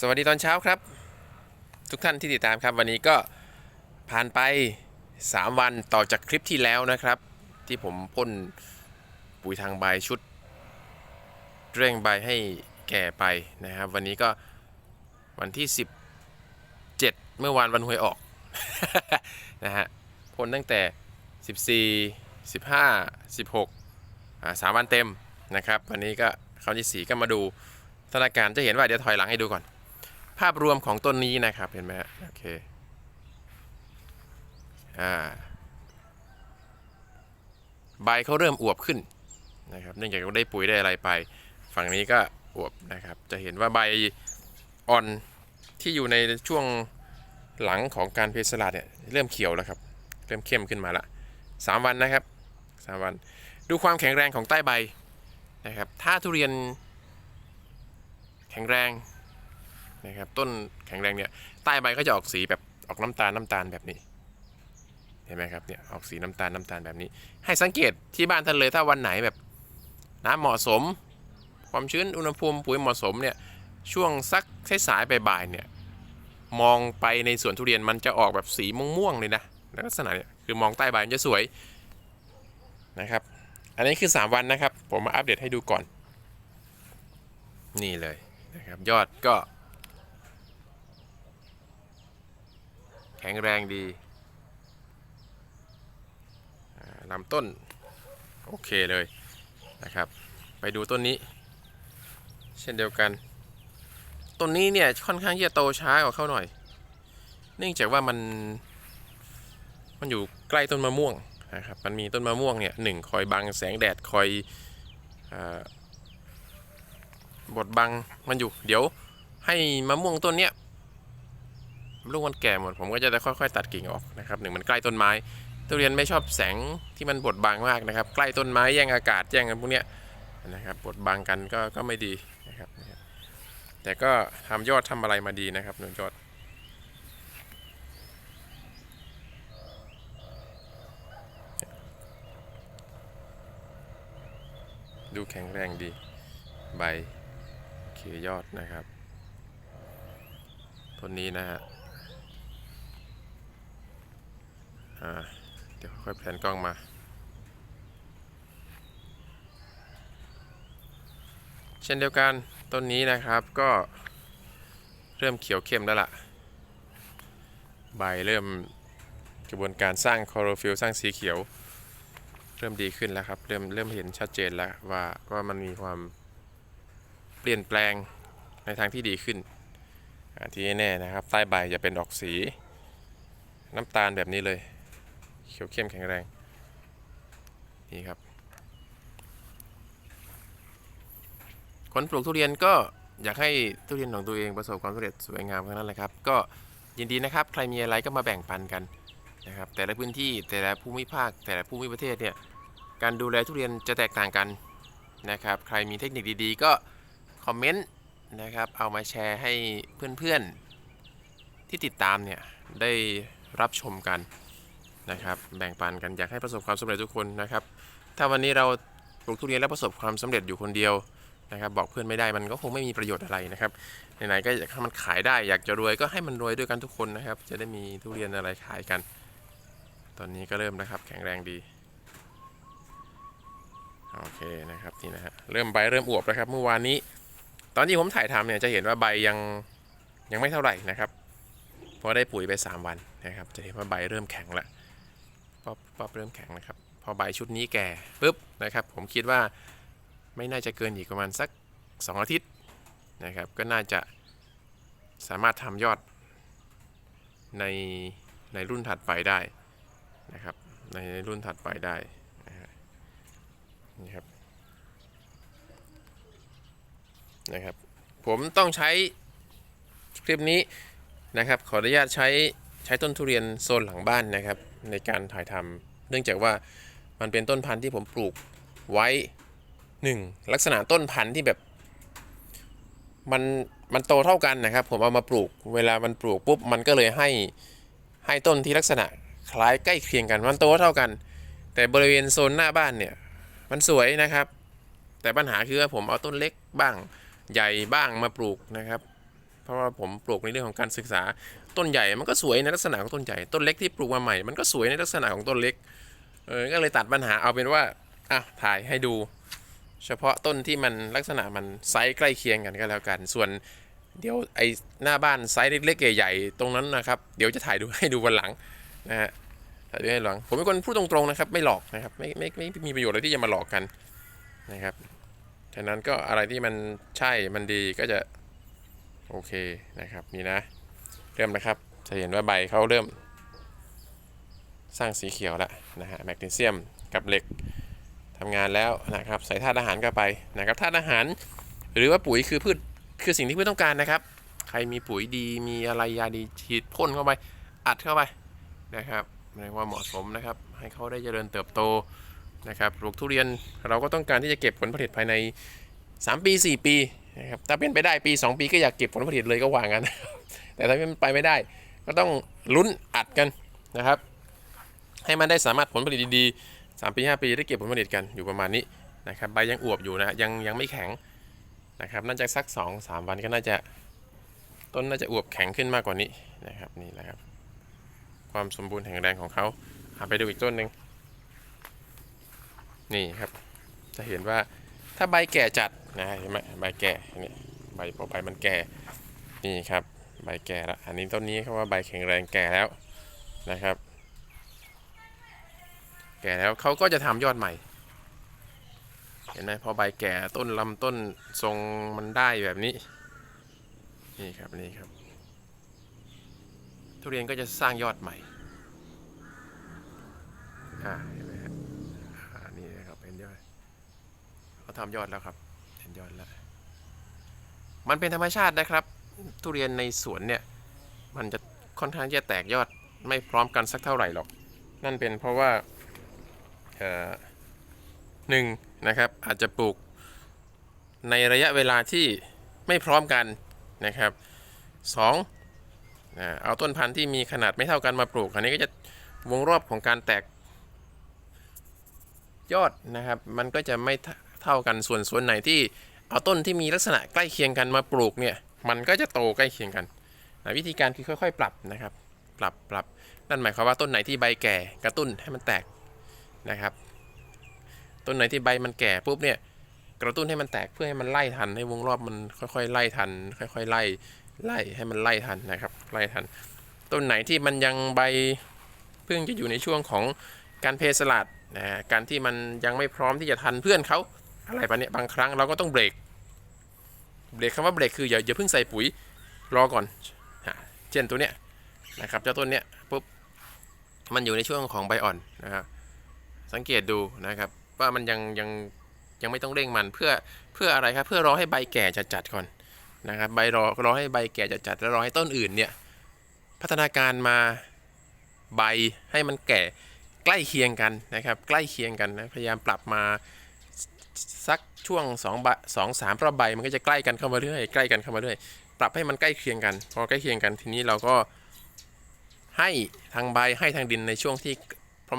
สวัสดีตอนเช้าครับ ทุกท่านที่ติดตามครับ วันนี้ก็ผ่านไป 3 วันต่อจากคลิปที่แล้วนะครับ ที่ผมพ่นปุ๋ยทางใบชุด เร่งใบให้แก่ไปนะครับ วันนี้ก็วันที่ 17 เมื่อวานวันหวยออกนะฮะพ่นตั้งแต่ 14 15 16อ่าสามวันเต็มนะครับ วันนี้ก็คราวที่สี่ก็มาดูสถานการณ์จะเห็นว่าเดี๋ยวถอยหลังให้ดูก่อน ภาพรวมของต้นนี้นะครับเห็นไหมฮะโอเคอ่าใบเขาเริ่มอวบขึ้นนะครับเนื่องจากว่าได้ปุ๋ยได้อะไรไป ฝั่งนี้ก็อวบนะครับ จะเห็นว่าใบอ่อนที่อยู่ในช่วงหลังของการเพสลัดเนี่ยเริ่มเขียวแล้วครับ เริ่มเข้มขึ้นมาละสามวันนะครับสามวัน ดูความแข็งแรงของใต้ใบนะครับ ถ้าทุเรียนแข็งแรง นะครับต้นแข็งแรงเนี่ยใต้ใบก็จะออกสีแบบออกน้ำตาลน้ำตาลแบบนี้เห็นไหมครับเนี่ยออกสีน้ำตาลน้ำตาลแบบนี้ ให้สังเกตที่บ้านท่านเลยถ้าวันไหนแบบน้ำเหมาะสม ความชื้นอุณหภูมิปุ๋ยเหมาะสมเนี่ยช่วงสักสายๆบ่ายๆเนี่ยมองไปในสวนทุเรียนมันจะออกแบบสีม่วงๆเลยนะลักษณะเนี่ยคือมองใต้ใบมันจะสวยนะครับ อันนี้คือ 3 วันนะครับ ผมมาอัปเดตให้ดูก่อน นี่เลยนะครับ ยอดก็ แข็งแรงดีลำต้น โอเคเลยนะครับ ไปดูต้นนี้ เช่นเดียวกัน ต้นนี้เนี่ยค่อนข้างที่จะโตช้ากว่าเขาหน่อย เนื่องจากว่ามัน มันอยู่ใกล้ต้นมะม่วงนะครับ มันมีต้นมะม่วงเนี่ยหนึ่งคอยบังแสงแดดคอยอบดบังมันอยู่ เดี๋ยวให้มะม่วงต้นเนี้ย ลูกมันแก่หมดผมก็จะได้ค่อยๆ ตัดกิ่งออกนะครับหนึ่งมันใกล้ต้นไม้ทุเรียนไม่ชอบแสงที่มันบดบังมากนะครับ ใกล้ต้นไม้แย่งอากาศแย่งกันพวกเนี้ยนะครับบดบังกันก็ก็ไม่ดีนะครับ แต่ก็ทำยอดทำอะไรมาดีนะครับหนึ่งยอดดูแข็งแรงดี ใบโอเคยอดนะครับต้นนี้นะฮะ อ่า เดี๋ยวค่อยแผนกล้องมา เช่นเดียวกันต้นนี้นะครับก็เริ่มเขียวเข้มแล้วล่ะ ใบเริ่มกระบวนการสร้างคลอโรฟิลสร้างสีเขียว เริ่มดีขึ้นแล้วครับ เริ่มเริ่มเห็นชัดเจนแล้วว่าว่ามันมีความเปลี่ยนแปลงในทางที่ดีขึ้น ที่แน่นะครับ ใต้ใบจะเป็นดอกสี น้ำตาลแบบนี้เลย เขียวเข้มแข็งแรง นี่ครับ คนปลูกทุเรียนก็อยากให้ทุเรียนของตัวเองประสบความสำเร็จสวยงามทั้งนั้นเลยครับ ก็ยินดีนะครับ ใครมีอะไรก็มาแบ่งปันกันนะครับ แต่ละพื้นที่แต่ละภูมิภาค แต่ละภูมิประเทศเนี่ย การดูแลทุเรียนจะแตกต่างกันนะครับ ใครมีเทคนิคดีๆ ก็คอมเมนต์นะครับ เอามาแชร์ให้เพื่อนๆที่ติดตามเนี่ยได้รับชมกัน นะครับ แบ่งปันกันอยากให้ประสบความสำเร็จทุกคนนะครับ ถ้าวันนี้เราปลูกทุเรียนแล้วประสบความสำเร็จอยู่คนเดียวนะครับ บอกเพื่อนไม่ได้มันก็คงไม่มีประโยชน์อะไรนะครับไหนๆก็อยากให้มันขายได้อยากจะรวยก็ให้มันรวยด้วยกันทุกคนนะครับ จะได้มีทุเรียนอะไรขายกัน ตอนนี้ก็เริ่มนะครับ แข็งแรงดีโอเคนะครับนี่นะฮะเริ่มใบเริ่มอวบแล้วครับ เมื่อวานนี้ ตอนที่ผมถ่ายทำเนี่ยจะเห็นว่าใบยังยังไม่เท่าไหร่นะครับเพราะได้ปุ๋ยไป 3 วันนะครับ จะเห็นว่าใบเริ่มแข็งแล้ว ป๊อปป๊อปเริ่มแข็งนะครับ พอใบชุดนี้แก่ปุ๊บนะครับ ผมคิดว่าไม่น่าจะเกินอีกประมาณสัก 2 อาทิตย์นะครับ ก็น่าจะสามารถทำยอดในในรุ่นถัดไปได้นะครับ ในรุ่นถัดไปได้นะฮะนี่ครับนะครับ ผมต้องใช้คลิปนี้นะครับ ขออนุญาตใช้ ใช้ต้นทุเรียนโซนหลังบ้านนะครับ ในการถ่ายทำเนื่องจากว่ามันเป็นต้นพันธุ์ที่ผมปลูกไว้หนึ่งลักษณะต้นพันธุ์ที่แบบมันมันโตเท่ากันนะครับ ผมเอามาปลูก เวลามันปลูกปุ๊บมันก็เลยให้ให้ต้นที่ลักษณะคล้ายใกล้เคียงกันมันโตเท่ากัน แต่บริเวณโซนหน้าบ้านเนี่ยมันสวยนะครับ แต่ปัญหาคือว่าผมเอาต้นเล็กบ้างใหญ่บ้างมาปลูกนะครับ เพราะว่าผมปลูกในเรื่องของการศึกษาต้นใหญ่มันก็สวยในลักษณะของต้นใหญ่ต้นเล็กที่ปลูกมาใหม่ มันก็สวยในลักษณะของต้นเล็กเออก็เลยตัดปัญหาเอาเป็นว่าอะถ่ายให้ดู เฉพาะต้นที่มันลักษณะมันไซส์ใกล้เคียงกันก็แล้วกัน ส่วนเดี๋ยวไอ้หน้าบ้านไซส์เล็กๆใหญ่ๆตรงนั้นนะครับเดี๋ยวจะถ่ายดูให้ดูวันหลังนะฮะถ่ายดูให้หลังผมเป็นคนพูดตรงๆนะครับไม่หลอกนะครับไม่ไม่ไม่ไม่มีประโยชน์อะไรที่จะมาหลอกกันนะครับฉะนั้นก็อะไรที่มันใช่มันดีก็จะ โอเคนะครับนี่นะ เริ่มนะครับจะเห็นว่าใบเขาเริ่ม สร้างสีเขียวแล้วนะฮะแมกนีเซียมกับเหล็กทำงานแล้วนะครับใส่ธาตุอาหารเข้าไปนะครับธาตุอาหาร หรือว่าปุ๋ยคือพืชคือสิ่งที่พืชต้องการนะครับ ใครมีปุ๋ยดีมีอะไรยาดีฉีดพ่นเข้าไป อัดเข้าไปนะครับในความเหมาะสมนะครับ ให้เขาได้เจริญเติบโตนะครับปลูกทุเรียนเราก็ต้องการที่จะเก็บผลผลิตภายใน 3 ปี 4 ปี นะครับถ้าเป็นไปได้ปี 2 ปีก็อยากเก็บผลผลิตเลยก็วางกัน แต่ถ้ามันไปไม่ได้ ก็ต้องลุ้นอัดกันนะครับ ให้มันได้สามารถผลผลิตดีๆ3ปี5ปีได้เก็บผลผลิตกันอยู่ประมาณนี้นะครับใบยังอวบอยู่นะยังยังไม่แข็งนะครับน่าจะสัก 2 3 วันก็น่าจะต้นน่าจะอวบแข็งขึ้นมากกว่านี้นะครับนี่แหละครับความสมบูรณ์แข็งแรงของเขาหาไปดูอีกต้นหนึ่งนี่ครับ จะเห็นว่าถ้าใบแก่จัด นะเห็นไหมใบแก่นี่ใบพอใบมันแก่นี่ครับใบแก่แล้วอันนี้ต้นนี้เขาว่าใบแข็งแรงแก่แล้วนะครับ แก่แล้วเขาก็จะทำยอดใหม่ เห็นไหมพอใบแก่ต้นลำต้นทรงมันได้แบบนี้นี่ครับนี่ครับ ทุเรียนก็จะสร้างยอดใหม่อ่าเห็นไหมฮะอ่านี่นะครับเป็นยอดเขาทำยอดแล้วครับเห็นยอดแล้ว มันเป็นธรรมชาตินะครับ ทุเรียนในสวนเนี่ย มันจะค่อนข้างจะแตกยอดไม่พร้อมกันสักเท่าไหร่หรอก นั่นเป็นเพราะว่าหนึ่งนะครับอาจจะปลูกในระยะเวลาที่ไม่พร้อมกันนะครับสองเอาต้นพันธุ์ที่มีขนาดไม่เท่ากันมาปลูก อันนี้ก็จะวงรอบของการแตกยอดนะครับ มันก็จะไม่เท่ากันส่วนส่วนไหนที่ เอาต้นที่มีลักษณะใกล้เคียงกันมาปลูกเนี่ย มันก็จะโตใกล้เคียงกันนะวิธีการคือค่อย ๆ ปรับนะครับ ปรับปรับนั่นหมายความว่าต้นไหนที่ใบแก่กระตุ้นให้มันแตกนะครับ ต้นไหนที่ใบมันแก่ปุ๊บเนี่ยกระตุ้นให้มันแตกเพื่อให้มันไล่ทันให้วงรอบมันค่อยๆไล่ทัน ค่อย ๆ ไล่ไล่ให้มันไล่ทันนะครับ ไล่ทัน ต้นไหนที่มันยังใบเพิ่งจะอยู่ในช่วงของการเพสลัดนะการที่มันยังไม่พร้อมที่จะทันเพื่อนเขา อะไรปะเนี้ยบางครั้งเราก็ต้องเบรกเบรกคำว่าเบรกคืออย่าอย่าเพิ่งใส่ปุ๋ยรอก่อนเช่นตัวเนี้ยนะครับเจ้าต้นเนี้ยปุ๊บมันอยู่ในช่วงของใบอ่อนนะครับ สังเกตดูนะครับว่ามันยังยังยังไม่ต้องเร่งมันเพื่อเพื่ออะไรครับเพื่อรอให้ใบแก่จัดๆก่อนนะครับใบรอรอให้ใบแก่จัดๆแล้วรอให้ต้นอื่นเนี่ยพัฒนาการมาใบให้มันแก่ใกล้เคียงกันนะครับ ใกล้เคียงกันนะพยายามปรับมา สักช่วง2บสองสามรอบใบมันก็จะใกล้กันเข้ามาเรื่อยใกล้กันเข้ามาเรื่อยปรับให้มันใกล้เคียงกัน พอใกล้เคียงกันทีนี้เราก็ให้ทางใบให้ทางดินในช่วงที่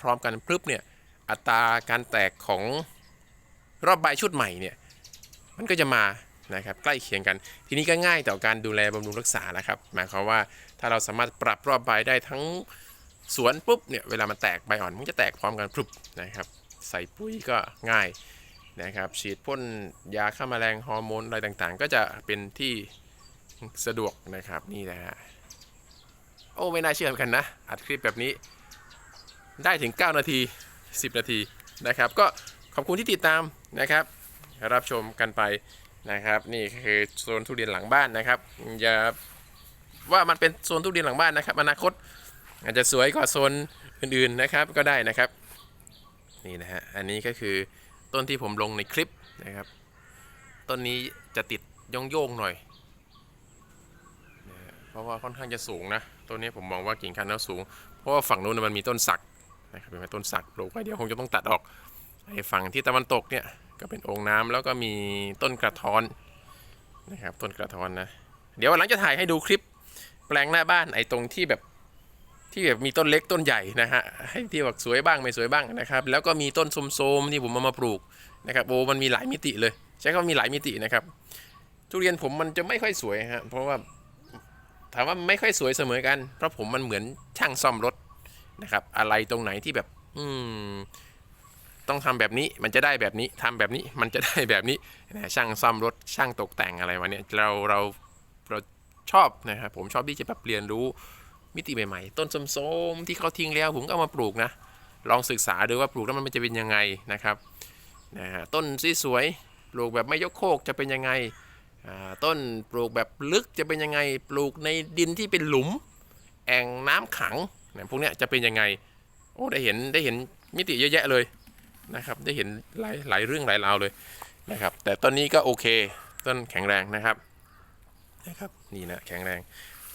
พร้อม ๆ กันปุ๊บเนี่ยอัตราการแตกของรอบใบชุดใหม่เนี่ยมันก็จะมานะครับใกล้เคียงกัน ทีนี้ก็ง่ายต่อการดูแลบำรุงรักษานะครับหมายความว่าถ้าเราสามารถปรับรอบใบได้ทั้งสวนปุ๊บเนี่ยเวลามันแตกใบอ่อนมันจะแตกพร้อมกันปุ๊บนะครับ ใส่ปุ๋ยก็ง่าย นะครับฉีดพ่นยาฆ่าแมลงฮอร์โมนอะไรต่างๆ ก็จะเป็นที่สะดวกนะครับนี่นะฮะโอ้ไม่น่าเชื่อเหมือนกันนะอัดคลิปแบบนี้ได้ถึง 9 นาที 10 นาทีนะครับ ก็ขอบคุณที่ติดตามนะครับ รับชมกันไปนะครับ นี่คือโซนทุเรียนหลังบ้านนะครับอย่าว่ามันเป็นโซนทุเรียนหลังบ้านนะครับ อนาคตอาจจะสวยกว่าโซนอื่นๆนะครับก็ได้นะครับ นี่นะฮะอันนี้ก็คือ ต้นที่ผมลงในคลิปนะครับ ต้นนี้จะติดโยงๆหน่อย เพราะว่าค่อนข้างจะสูงนะ ต้นนี้ผมมองว่ากิ่งคันแล้วสูง เพราะว่าฝั่งนู้นมันมีต้นสักนะครับเป็นต้นสักปลูกไว้เดี๋ยวคงจะต้องตัดออกไอ้ฝั่งที่ตะวันตกเนี่ยก็เป็นโอ่งน้ำแล้วก็มีต้นกระท้อนนะครับ ต้นกระท้อนนะ เดี๋ยวหลังจะถ่ายให้ดูคลิปแปลงหน้าบ้านไอ้ตรงที่แบบ ที่แบบมีต้นเล็กต้นใหญ่นะฮะให้ที่แบบสวยบ้างไม่สวยบ้างนะครับแล้วก็มีต้นโสมๆที่ผมเอามาปลูกนะครับโอ้มันมีหลายมิติเลย ใช้คำว่ามีหลายมิตินะครับ ทุเรียนผมมันจะไม่ค่อยสวยฮะเพราะว่าถามว่าไม่ค่อยสวยเสมอกัน เพราะผมมันเหมือนช่างซ่อมรถนะครับ อะไรตรงไหนที่แบบ อืม ต้องทำแบบนี้มันจะได้แบบนี้ทำแบบนี้มันจะได้แบบนี้นะช่างซ่อมรถช่างตกแต่งอะไรมาเนี่ยเราเราเราชอบนะครับผมชอบที่จะแบบเรียนรู้ มิติใหม่ๆ ต้นส้มๆที่เขาทิ้งแล้วผมก็เอามาปลูกนะ ลองศึกษาดูว่าปลูกแล้วมันจะเป็นยังไงนะครับนะต้นสวยปลูกแบบไม่ยกโคกจะเป็นยังไง ต้นปลูกแบบลึกจะเป็นยังไง ปลูกในดินที่เป็นหลุม แอ่งน้ำขังนี่ยพวกนี้จะเป็นยังไง โอ้ได้เห็นได้เห็นมิติเยอะแยะเลยนะครับ ได้เห็นหลายหลายเรื่องหลายราวเลยนะครับ แต่ต้นนี้ก็โอเค ต้นแข็งแรงนะครับนะครับนี่นะแข็งแรง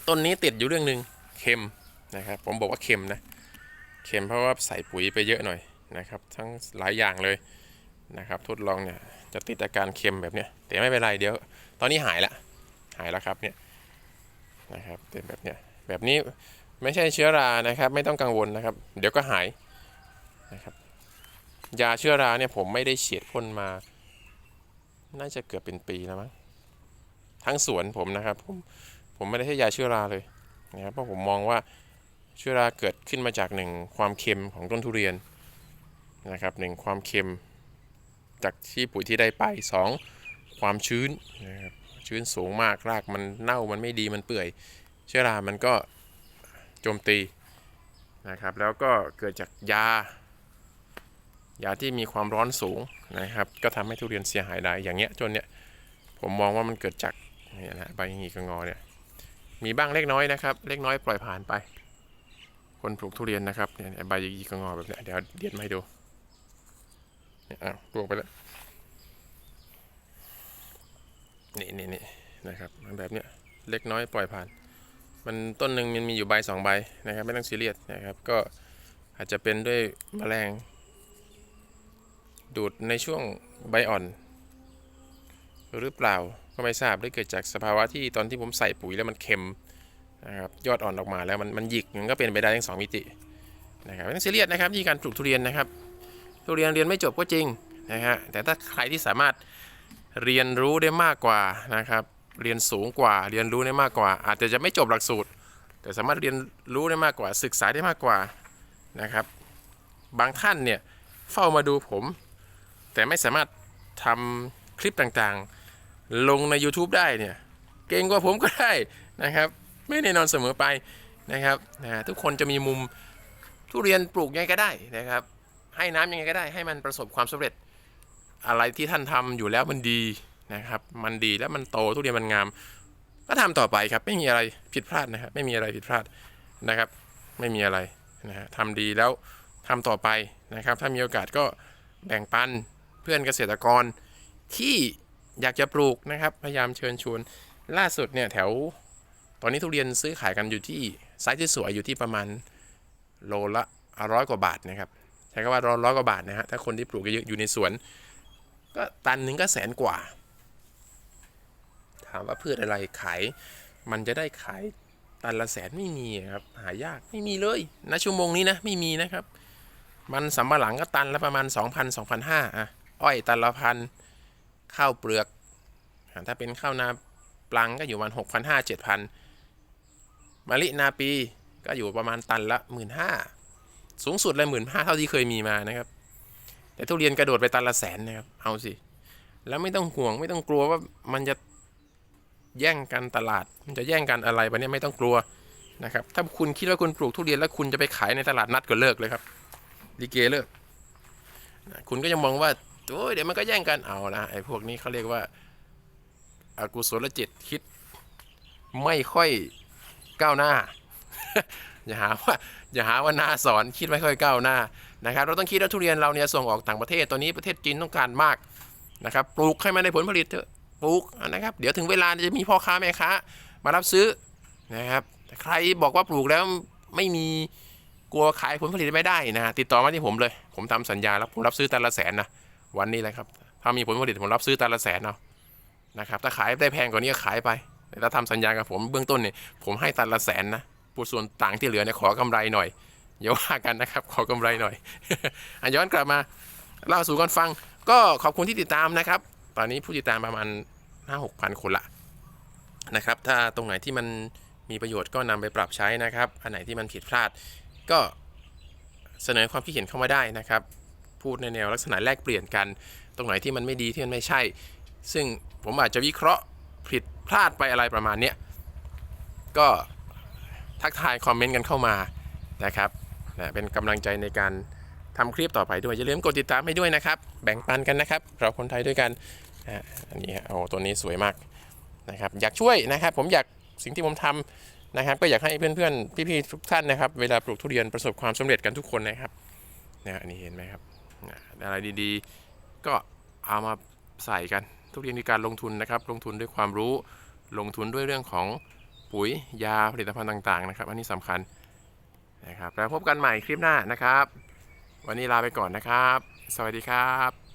ต้นนี้ติดอยู่เรื่องหนึ่ง ค็มนะครับผมบอกว่าเค็มนะเค็มเพราะว่าใส่ปุ๋ยไปเยอะหน่อยนะครับ ทั้งหลายอย่างเลยนะครับ ทดลองเนี่ยจะติดอาการเค็มแบบเนี้ยแต่ไม่เป็นไรเดี๋ยว ตอนนี้หายละหายแล้วครับเนี่ยนะครับเป็นแบบเนี้ยแบบนี้ไม่ใช่เชื้อรานะครับ ไม่ต้องกังวลนะครับ เดี๋ยวก็หายนะครับยาเชื้อราเนี่ยผมไม่ได้ฉีดพ่นมา น่าจะเกือบเป็นปีแล้วมั้งทั้งสวนผมนะครับ ผมผมไม่ได้ให้ยาเชื้อราเลย นะครับเพราะผมมองว่าเชื้อราเกิดขึ้นมาจากหนึ่งความเค็มของต้นทุเรียนนะครับหนึ่งความเค็มจากที่ปุ๋ยที่ได้ไปสองความชื้นนะครับชื้นสูงมากรากมันเน่ามันไม่ดีมันเปื่อย เชื้อรามันก็โจมตีนะครับ แล้วก็เกิดจากยา ยาที่มีความร้อนสูงนะครับ ก็ทำให้ทุเรียนเสียหายได้อย่างเงี้ยจนเนี้ยผมมองว่ามันเกิดจากเนี่ยนะใบหงีกงอเนี่ย มีบ้างเล็กน้อยนะครับ เล็กน้อยปล่อยผ่านไป คนปลูกทุเรียนนะครับเนี่ยใบยีกงอแบบนี้เดี๋ยวเดียนมาให้ดูเนี่ยอ้าวปลูกไปแล้วนี่นี่นี่นะครับแบบเนี้ยเล็กน้อยปล่อยผ่าน มันต้นหนึ่งมันมีอยู่ใบสองใบนะครับ ไม่ต้องซีเรียสนะครับ ก็อาจจะเป็นด้วยแมลง ดูดในช่วงใบอ่อน หรือเปล่า ก็ไม่ทราบหรือเกิดจากสภาวะที่ตอนที่ผมใส่ปุ๋ยแล้วมันเค็มนะครับยอดอ่อนออกมาแล้วมันมันหยิกมันก็เป็นไปได้ทั้งสองมิตินะครับไม่ต้องซีเรียสนะครับที่การปลูกทุเรียนนะครับ ทุเรียนเรียนไม่จบก็จริงนะฮะแต่ถ้าใครที่สามารถเรียนรู้ได้มากกว่านะครับ เรียนสูงกว่าเรียนรู้ได้มากกว่า อาจจะจะไม่จบหลักสูตร แต่สามารถเรียนรู้ได้มากกว่า ศึกษาได้มากกว่านะครับ บางท่านเนี่ยเฝ้ามาดูผม แต่ไม่สามารถทำคลิปต่างๆ ลงใน YouTube ได้เนี่ย เก่งกว่าผมก็ได้นะครับ ไม่แน่นอนเสมอไปนะครับนะทุกคนจะมีมุมทุเรียนปลูกยังไงก็ได้นะครับ ให้น้ำยังไงก็ได้ ให้มันประสบความสำเร็จ อะไรที่ท่านทำอยู่แล้วมันดีนะครับ มันดีแล้วมันโตทุเรียนมันงาม ก็ทำต่อไปครับ ไม่มีอะไรผิดพลาดนะครับ ไม่มีอะไรผิดพลาดนะครับ ไม่มีอะไรนะฮะทำดีแล้วทำต่อไปนะครับ ถ้ามีโอกาสก็แบ่งปันเพื่อนเกษตรกรที่ อยากจะปลูกนะครับ พยายามเชิญชวน ล่าสุดเนี่ยแถว ตอนนี้ทุเรียนซื้อขายกันอยู่ที่ไซส์ที่สวยอยู่ที่ประมาณโลละร้อยกว่าบาทนะครับใช้คำว่าร้อยร้อยกว่าบาทนะฮะถ้าคนที่ปลูกเยอะอยู่ในสวน ก็ตันหนึ่งก็แสนกว่า ถามว่าพืชอะไรขายมันจะได้ขายตันละแสนไม่มีครับหายากไม่มีเลยณชั่วโมงนี้นะไม่มีนะครับ มันสำปะหลังก็ตันละประมาณ 2,000 2,500อะอ้อยตันละพัน ข้าวเปลือก ถ้าเป็นข้าวนาปลังก็อยู่ประมาณ6,500 7 0 0มะลินาปีก็อยู่ประมาณตันละหมื่นห้าสูงสุดเลยหมื่นห้าเท่าที่เคยมีมานะครับ แต่ทุเรียนกระโดดไปตันละแสนนะครับเอาสิ แล้วไม่ต้องห่วงไม่ต้องกลัวว่ามันจะแย่งกันตลาด มันจะแย่งกันอะไรไปเนี่ยไม่ต้องกลัวนะครับ ถ้าคุณคิดว่าคุณปลูกทุเรียนแล้วคุณจะไปขายในตลาดนัดก็เลิกเลยครับลิเกเลิก คุณก็ยังมองว่า โอ้ยเดี๋ยวมันก็แย่งกันเอานะไอ้พวกนี้เขาเรียกว่าอากุศลจิตคิดไม่ค่อยก้าวหน้า อย่าหาว่าอย่าหาว่านาสอนคิดไม่ค่อยก้าวหน้านะครับ เราต้องคิดว่าทุเรียนเราเนี่ยส่งออกต่างประเทศตอนนี้ประเทศจีนต้องการมากนะครับ ปลูกให้มันได้ผลผลิตเถอะปลูกนะครับ เดี๋ยวถึงเวลาจะมีพ่อค้าแม่ค้ามารับซื้อนะครับใครบอกว่าปลูกแล้วไม่มีกลัวขายผลผลิตไม่ได้นะติดต่อมาที่ผมเลย ผมทำสัญญาแล้วผมรับซื้อตันละแสนนะ วันนี้เลยครับ ถ้ามีผลผลิตผมรับซื้อตันละแสนเอานะครับ ถ้าขายได้แพงกว่านี้ก็ขายไปแต่ถ้าทำสัญญากับผมเบื้องต้นเนี่ยผมให้ตันละแสนนะปูส่วนต่างที่เหลือเนี่ยขอกำไรหน่อยอย่าว่ากันนะครับ ขอกำไรหน่อยอะย้อนกลับมาเล่าสู่กันฟัง ก็ขอบคุณที่ติดตามนะครับ ตอนนี้ผู้ติดตามประมาณห้าหกพันคนละนะครับ ถ้าตรงไหนที่มันมีประโยชน์ก็นำไปปรับใช้นะครับ อันไหนที่มันผิดพลาดก็เสนอความคิดเห็นเข้ามาได้นะครับ พูดในแนวลักษณะแลกเปลี่ยนกัน ตรงไหนที่มันไม่ดีที่มันไม่ใช่ ซึ่งผมอาจจะวิเคราะห์ผิดพลาดไปอะไรประมาณเนี้ยก็ทักทายคอมเมนต์กันเข้ามานะครับนะเป็นกำลังใจในการทำคลิปต่อไปด้วย อย่าลืมกดติดตามให้ด้วยนะครับ แบ่งปันกันนะครับ เราคนไทยด้วยกันอันนี้ฮะโอ้ตัวนี้สวยมากนะครับ อยากช่วยนะครับ ผมอยากสิ่งที่ผมทำนะครับ ก็อยากให้เพื่อนๆ พี่ๆ ทุกท่านนะครับ เวลาปลูกทุเรียนประสบความสำเร็จกันทุกคนนะครับนะอันนี้เห็นไหมครับ อะไรดีๆ ก็เอามาใส่กัน ทุกเรียนมีการลงทุนนะครับ ลงทุนด้วยความรู้ ลงทุนด้วยเรื่องของปุ๋ยยาผลิตภัณฑ์ต่าง ๆ นะครับ อันนี้สำคัญนะครับ แล้วพบกันใหม่คลิปหน้านะครับ วันนี้ลาไปก่อนนะครับ สวัสดีครับ